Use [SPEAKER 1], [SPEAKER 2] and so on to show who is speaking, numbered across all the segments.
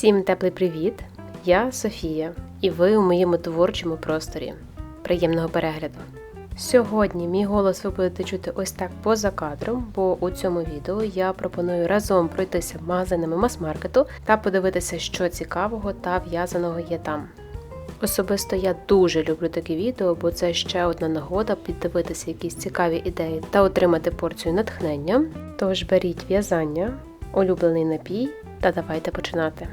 [SPEAKER 1] Всім теплий привіт! Я Софія, і ви у моєму творчому просторі. Приємного перегляду! Сьогодні мій голос ви будете чути ось так поза кадром, бо у цьому відео я пропоную разом пройтися магазинами мас-маркету та подивитися, що цікавого та в'язаного є там. Особисто я дуже люблю такі відео, бо це ще одна нагода піддивитися якісь цікаві ідеї та отримати порцію натхнення. Тож беріть в'язання, улюблений напій та давайте починати.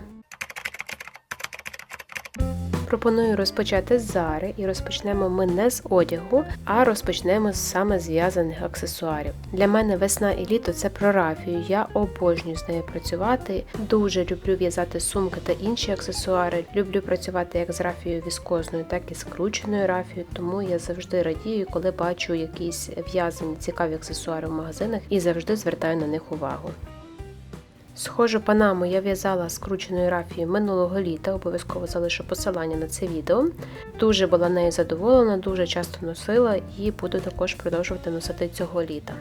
[SPEAKER 1] Пропоную розпочати з Зари і розпочнемо ми не з одягу, а розпочнемо саме з в'язаних аксесуарів. Для мене весна і літо це про рафію. Я обожнюю з нею працювати. Дуже люблю в'язати сумки та інші аксесуари. Люблю працювати як з рафією віскозною, так і скрученою рафією, тому я завжди радію, коли бачу якісь в'язані цікаві аксесуари в магазинах і завжди звертаю на них увагу. Схожу панаму я в'язала скрученою рафією минулого літа, обов'язково залишу посилання на це відео. Дуже була нею задоволена, дуже часто носила і буду також продовжувати носити цього літа.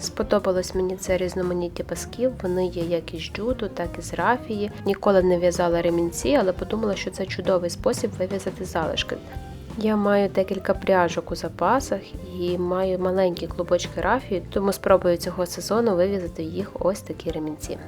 [SPEAKER 1] Сподобалось мені це різноманіття пасків, вони є як із джуту, так і з рафії. Ніколи не в'язала ремінці, але подумала, що це чудовий спосіб вив'язати залишки. Я маю декілька пряжок у запасах і маю маленькі клубочки рафії, тому спробую цього сезону вивізати їх ось такі ремінці.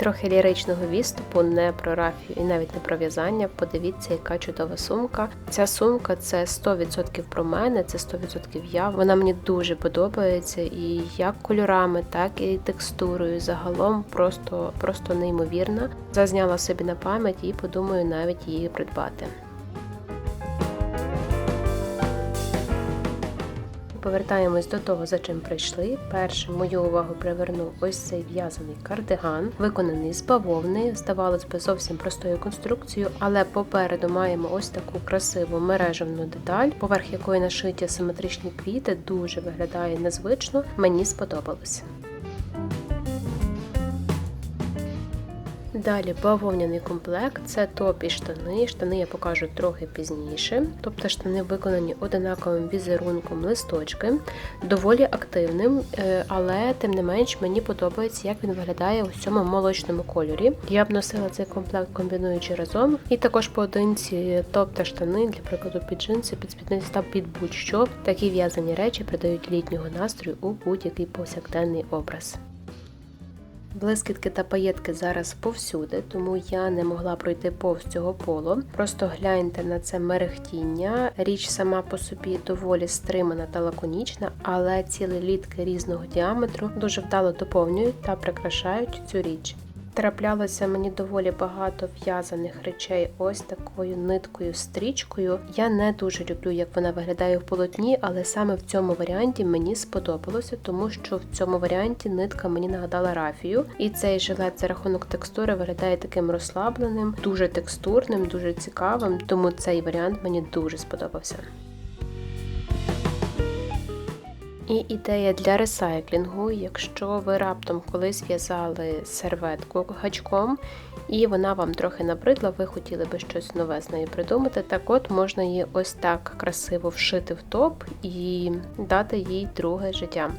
[SPEAKER 1] Трохи ліричного відступу, не про рафію і навіть не про в'язання. Подивіться, яка чудова сумка. Ця сумка це 100% про мене, це 100% я. Вона мені дуже подобається і як кольорами, так і текстурою. Загалом просто, просто неймовірна. Зазняла собі на пам'ять і подумаю навіть її придбати. Повертаємось до того, за чим прийшли. Першим мою увагу привернув ось цей в'язаний кардиган, виконаний з бавовни, здавалось би, зовсім простою конструкцією, але попереду маємо ось таку красиву мережевну деталь, поверх якої нашиті симетричні квіти, дуже виглядає незвично. Мені сподобалося. Далі бавовняний комплект це топ і штани. Штани я покажу трохи пізніше. Тобто штани виконані одинаковим візерунком листочки, доволі активним, е, але тим не менш мені подобається, як він виглядає у цьому молочному кольорі. Я б носила цей комплект комбінуючи разом. І також поодинці топ та штани, для прикладу, під джинси, під спідниці та під будь-що. Такі в'язані речі придають літнього настрою у будь-який повсякденний образ. Блискітки та паєтки зараз повсюди, тому я не могла пройти повз цього полу. Просто гляньте на це мерехтіння. Річ сама по собі доволі стримана та лаконічна, але цілі літки різного діаметру дуже вдало доповнюють та прикрашають цю річ. Траплялося мені доволі багато в'язаних речей ось такою ниткою стрічкою. Я не дуже люблю, як вона виглядає в полотні, але саме в цьому варіанті мені сподобалося, тому що в цьому варіанті нитка мені нагадала рафію. І цей жилет за рахунок текстури виглядає таким розслабленим, дуже текстурним, дуже цікавим, тому цей варіант мені дуже сподобався. І ідея для ресайклінгу, якщо ви раптом колись в'язали серветку гачком, і вона вам трохи набридла, ви хотіли би щось нове з нею придумати, так от можна її ось так красиво вшити в топ і дати їй друге життя.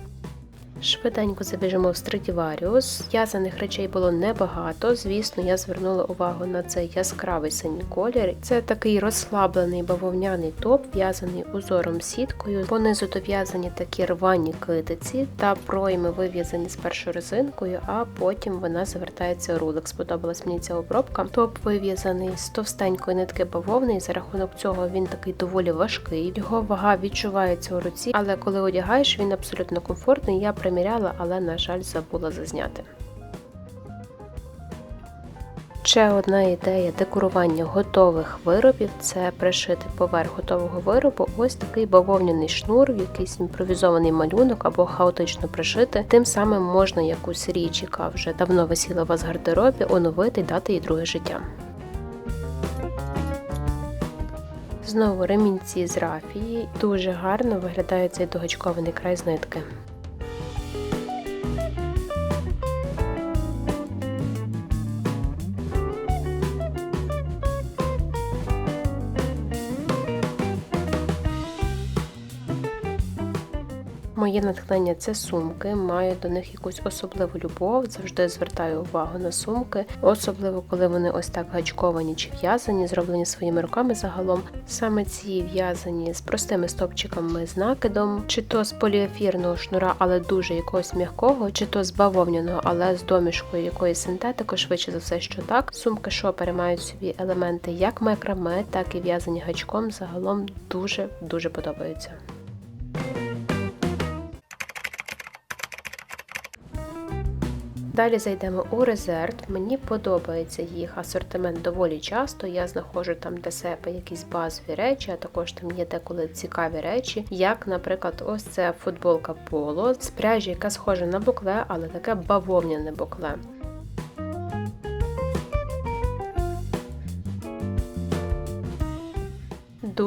[SPEAKER 1] Швиденько забіжимо в Страдіваріус. В'язаних речей було небагато. Звісно, я звернула увагу на цей яскравий синій колір. Це такий розслаблений бавовняний топ, в'язаний узором сіткою. Понизу дов'язані такі рвані китиці та пройми вив'язані спершу резинкою, а потім вона завертається у рулик. Сподобалась мені ця обробка. Топ вив'язаний з товстенької нитки бавовни, і за рахунок цього він такий доволі важкий. Його вага відчувається у руці, але коли одягаєш, він абсолютно комфортний. Я приміряла, але, на жаль, забула зазняти. Ще одна ідея декорування готових виробів це пришити поверх готового виробу ось такий бавовняний шнур, в якийсь імпровізований малюнок або хаотично пришити. Тим самим можна якусь річ, яка вже давно висіла у вас в гардеробі, оновити і дати їй друге життя. Знову ремінці з рафії. Дуже гарно виглядає цей догачкований край з нитки. Моє натхнення це сумки, маю до них якусь особливу любов, завжди звертаю увагу на сумки, особливо коли вони ось так гачковані чи в'язані, зроблені своїми руками загалом. Саме ці в'язані з простими стопчиками з накидом, чи то з поліефірного шнура, але дуже якогось м'якого, чи то з бавовняного, але з домішкою якоїсь синтетики, швидше за все, що так. Сумки шопери мають собі елементи як майкраме, так і в'язані гачком. Загалом дуже дуже подобаються. Далі зайдемо у резерв. Мені подобається їх асортимент доволі часто. Я знаходжу там для себе якісь базові речі, а також там є деколи цікаві речі, як, наприклад, ось це футболка поло з пряжі, яка схожа на букле, але таке бавовняне букле.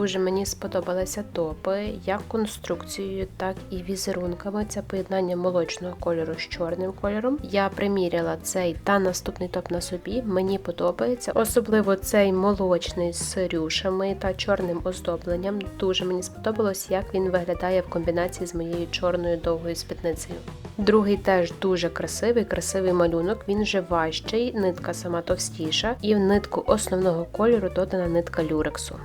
[SPEAKER 1] Дуже мені сподобалися топи, як конструкцією, так і візерунками. Це поєднання молочного кольору з чорним кольором. Я приміряла цей та наступний топ на собі. Мені подобається. Особливо цей молочний з рюшами та чорним оздобленням. Дуже мені сподобалось, як він виглядає в комбінації з моєю чорною довгою спідницею. Другий теж дуже красивий, красивий малюнок. Він вже важчий, нитка сама товстіша, і в нитку основного кольору додана нитка люрексу.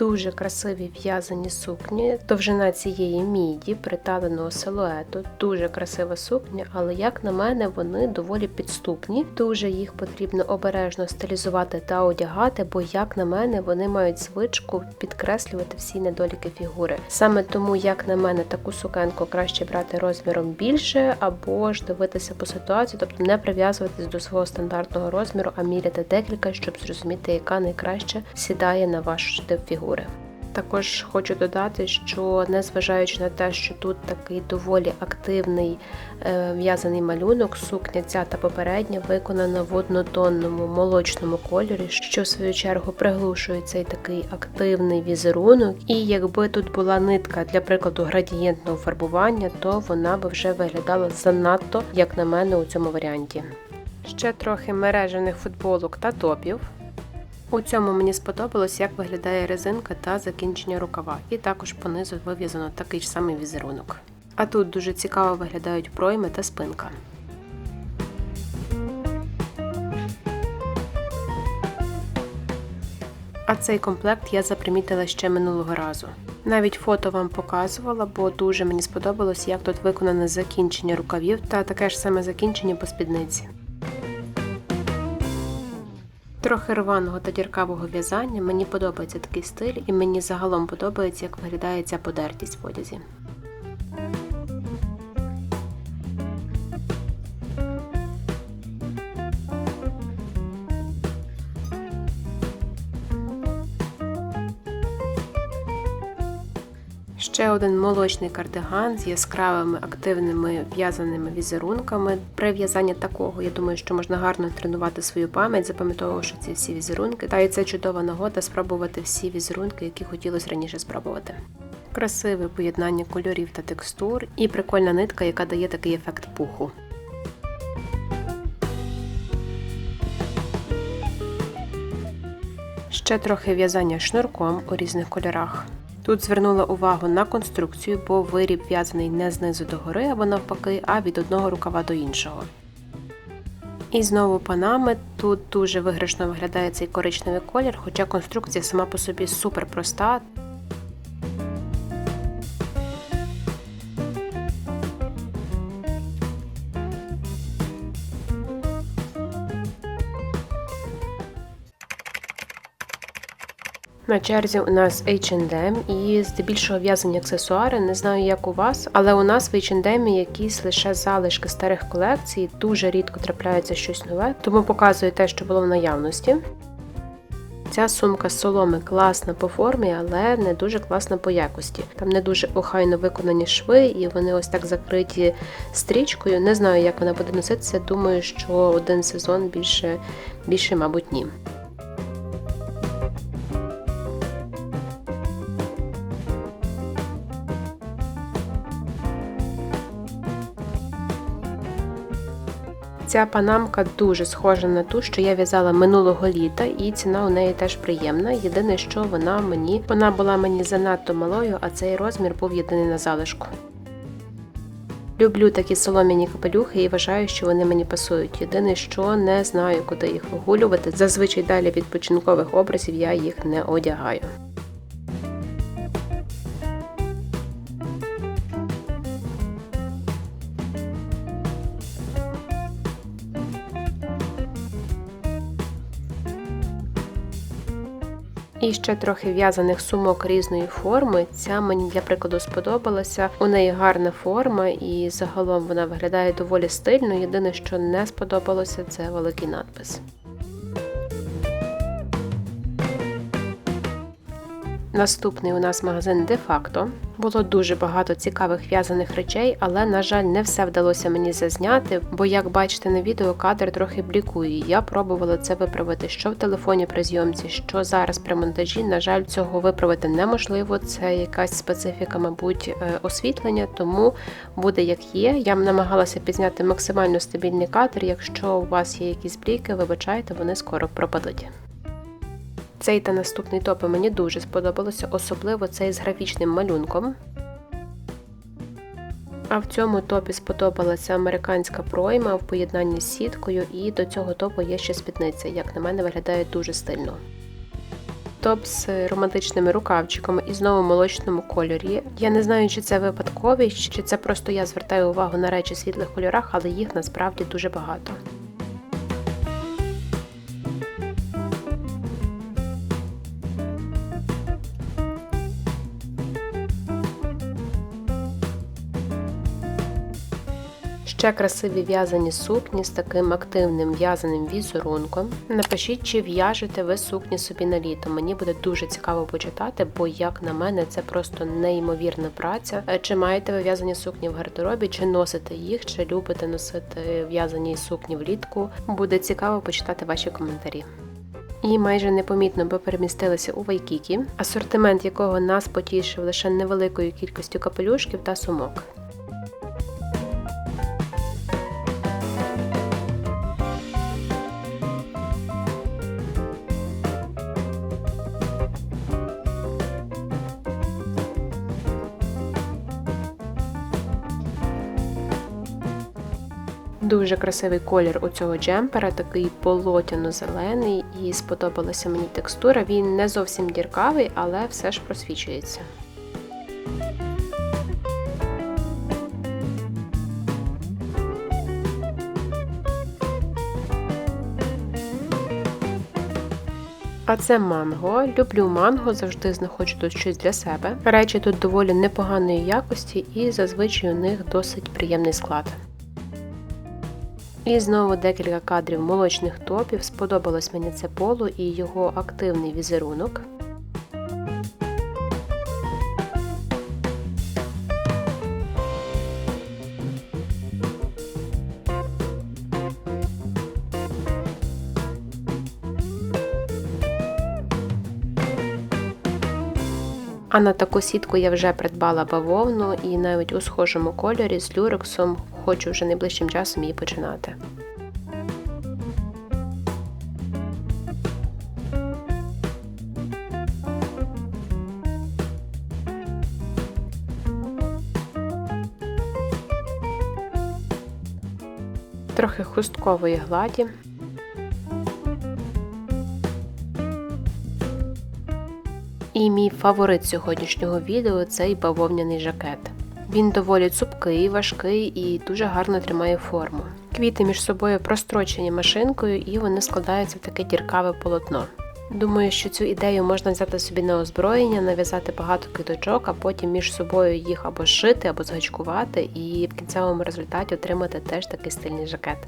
[SPEAKER 1] Дуже красиві в'язані сукні, довжина цієї міді, приталеного силуету, дуже красива сукня, але, як на мене, вони доволі підступні. Дуже їх потрібно обережно стилізувати та одягати, бо, як на мене, вони мають звичку підкреслювати всі недоліки фігури. Саме тому, як на мене, таку сукенку краще брати розміром більше, або ж дивитися по ситуації, тобто не прив'язуватись до свого стандартного розміру, а міряти декілька, щоб зрозуміти, яка найкраще сідає на ваш тип фігури. Також хочу додати, що незважаючи на те, що тут такий доволі активний е, в'язаний малюнок, сукня ця та попередня виконана в однотонному молочному кольорі, що в свою чергу приглушує цей такий активний візерунок. І якби тут була нитка для прикладу градієнтного фарбування, то вона би вже виглядала занадто, як на мене, у цьому варіанті. Ще трохи мережених футболок та топів. У цьому мені сподобалось, як виглядає резинка та закінчення рукава, і також понизу вив'язано такий ж самий візерунок. А тут дуже цікаво виглядають пройми та спинка. А цей комплект я запримітила ще минулого разу. Навіть фото вам показувала, бо дуже мені сподобалось, як тут виконане закінчення рукавів та таке ж саме закінчення по спідниці. Трохи рваного та діркавого в'язання мені подобається такий стиль, і мені загалом подобається, як виглядає ця подертість в одязі. Ще один молочний кардиган з яскравими активними в'язаними візерунками. При в'язанні такого, я думаю, що можна гарно тренувати свою пам'ять, запам'ятовувавши ці всі візерунки. Та і це чудова нагода спробувати всі візерунки, які хотілося раніше спробувати. Красиве поєднання кольорів та текстур, і прикольна нитка, яка дає такий ефект пуху. Ще трохи в'язання шнурком у різних кольорах. Тут звернула увагу на конструкцію, бо виріб в'язаний не знизу до гори або навпаки, а від одного рукава до іншого. І знову панами. Тут дуже виграшно виглядає цей коричневий колір, хоча конструкція сама по собі супер проста. На черзі у нас H&M і здебільшого в'язані аксесуари. Не знаю, як у вас, але у нас в H&M якісь лише залишки старих колекцій, дуже рідко трапляється щось нове, тому показую те, що було в наявності. Ця сумка з соломи класна по формі, але не дуже класна по якості. Там не дуже охайно виконані шви, і вони ось так закриті стрічкою. Не знаю, як вона буде носитися. Думаю, що один сезон більше, більше мабуть, ні. Ця панамка дуже схожа на ту, що я в'язала минулого літа, і ціна у неї теж приємна. Єдине, що вона мені вона була мені занадто малою, а цей розмір був єдиний на залишку. Люблю такі солом'яні капелюхи і вважаю, що вони мені пасують. Єдине, що не знаю, куди їх вигулювати. Зазвичай далі відпочинкових образів я їх не одягаю. І ще трохи в'язаних сумок різної форми. Ця мені для прикладу сподобалася. У неї гарна форма, і загалом вона виглядає доволі стильно. Єдине, що не сподобалося, це великий надпис. Наступний у нас магазин де-факто. Було дуже багато цікавих в'язаних речей, але, на жаль, не все вдалося мені зазняти, бо, як бачите на відео, кадр трохи блікує. Я пробувала це виправити, що в телефоні при зйомці, що зараз при монтажі. На жаль, цього виправити неможливо. Це якась специфіка, мабуть, е, освітлення, тому буде як є. Я намагалася підзняти максимально стабільний кадр. Якщо у вас є якісь бліки, вибачайте, вони скоро пропадуть. Цей та наступний топи мені дуже сподобалося, особливо цей з графічним малюнком. А в цьому топі сподобалася американська пройма в поєднанні з сіткою, і до цього топу є ще спідниця, як на мене, виглядає дуже стильно. Топ з романтичними рукавчиками і знову молочному кольорі. Я не знаю, чи це випадковість, чи це просто я звертаю увагу на речі в світлих кольорах, але їх насправді дуже багато. Ще красиві в'язані сукні з таким активним в'язаним візерунком. Напишіть, чи в'яжете ви сукні собі на літо. Мені буде дуже цікаво почитати, бо, як на мене, це просто неймовірна праця. Е, чи маєте ви в'язані сукні в гардеробі, чи носите їх, чи любите носити в'язані сукні влітку. Буде цікаво почитати ваші коментарі. І майже непомітно ми перемістилися у Вайкікі, асортимент якого нас потішив лише невеликою кількістю капелюшків та сумок. Дуже красивий колір у цього джемпера, такий полотяно-зелений, і сподобалася мені текстура. Він не зовсім діркавий, але все ж просвічується. А це манго. Люблю манго, завжди знаходжу тут щось для себе. Речі тут доволі непоганої якості і зазвичай у них досить приємний склад. І знову декілька кадрів молочних топів. Сподобалось мені це поло і його активний візерунок. А на таку сітку я вже придбала бавовну і навіть у схожому кольорі з люрексом хочу вже найближчим часом її починати. Трохи хусткової гладі. І мій фаворит сьогоднішнього відео цей бавовняний жакет. Він доволі цупкий, важкий і дуже гарно тримає форму. Квіти між собою прострочені машинкою і вони складаються в таке діркаве полотно. Думаю, що цю ідею можна взяти собі на озброєння, нав'язати багато квіточок, а потім між собою їх або шити, або згачкувати, і в кінцевому результаті отримати теж такий стильний жакет.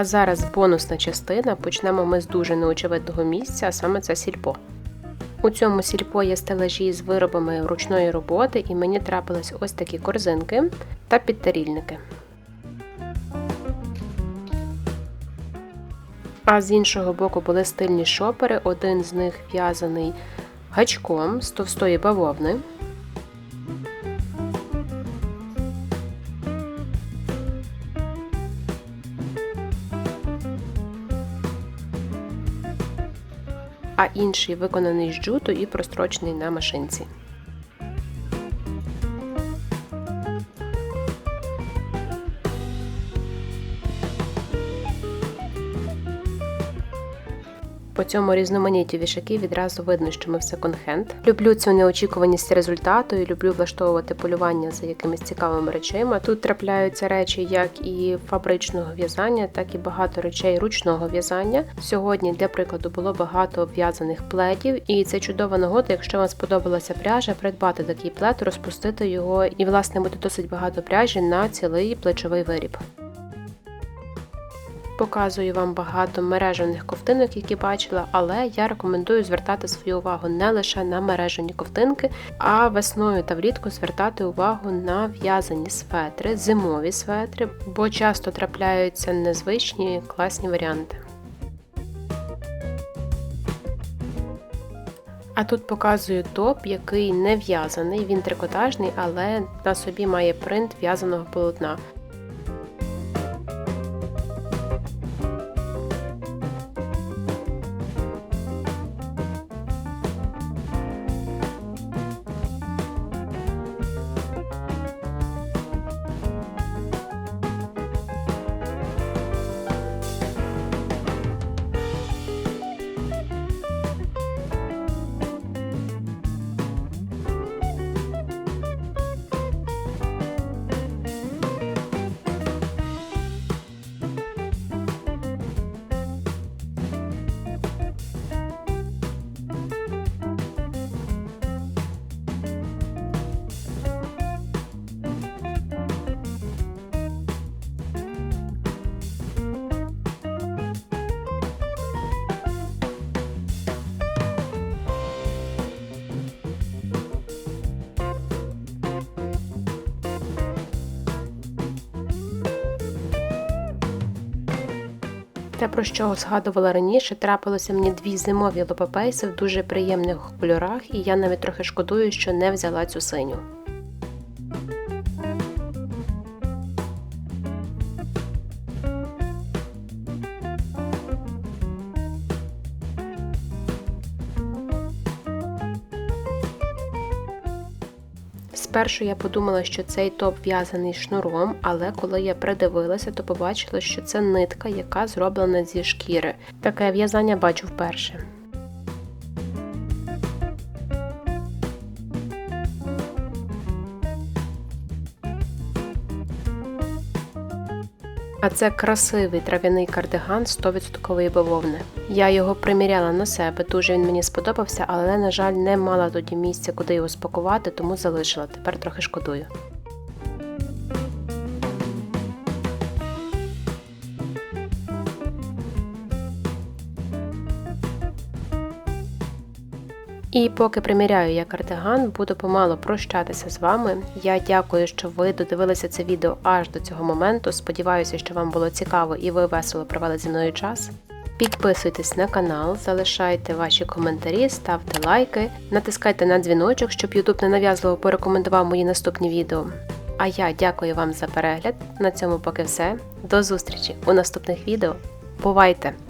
[SPEAKER 1] А зараз бонусна частина. Почнемо ми з дуже неочевидного місця, а саме це сільпо. У цьому сільпо є стелажі з виробами ручної роботи, і мені трапились ось такі корзинки та підтарільники. А з іншого боку були стильні шопери, один з них в'язаний гачком з товстої бавовни. А інший виконаний з джуту і прострочений на машинці. По цьому різноманітті вішаків відразу видно, що ми в секонд-хенд. Люблю цю неочікуваність результату і люблю влаштовувати полювання за якимись цікавими речима. Тут трапляються речі як і фабричного в'язання, так і багато речей ручного в'язання. Сьогодні, для прикладу, було багато в'язаних пледів, і це чудова нагода, якщо вам сподобалася пряжа, придбати такий плед, розпустити його і, власне, буде досить багато пряжі на цілий плечовий виріб. Показую вам багато мережених ковтинок, які бачила, але я рекомендую звертати свою увагу не лише на мережені ковтинки, а весною та влітку звертати увагу на в'язані светри, зимові светри, бо часто трапляються незвичні класні варіанти. А тут показую топ, який не в'язаний, він трикотажний, але на собі має принт в'язаного полотна. Те, про що згадувала раніше, трапилося мені дві зимові лопапейси в дуже приємних кольорах, і я навіть трохи шкодую, що не взяла цю синю. Спершу я подумала, що цей топ в'язаний шнуром, але коли я придивилася, то побачила, що це нитка, яка зроблена зі шкіри. Таке в'язання бачу вперше. А це красивий трав'яний кардиган 100% бавовни. Я його приміряла на себе, дуже він мені сподобався, але, на жаль, не мала тоді місця, куди його спакувати, тому залишила. Тепер трохи шкодую. І поки приміряю я кардиган, буду помало прощатися з вами. Я дякую, що ви додивилися це відео аж до цього моменту. Сподіваюся, що вам було цікаво і ви весело провели зі мною час. Підписуйтесь на канал, залишайте ваші коментарі, ставте лайки, натискайте на дзвіночок, щоб YouTube не нав'язливо порекомендував мої наступні відео. А я дякую вам за перегляд. На цьому поки все. До зустрічі у наступних відео. Бувайте!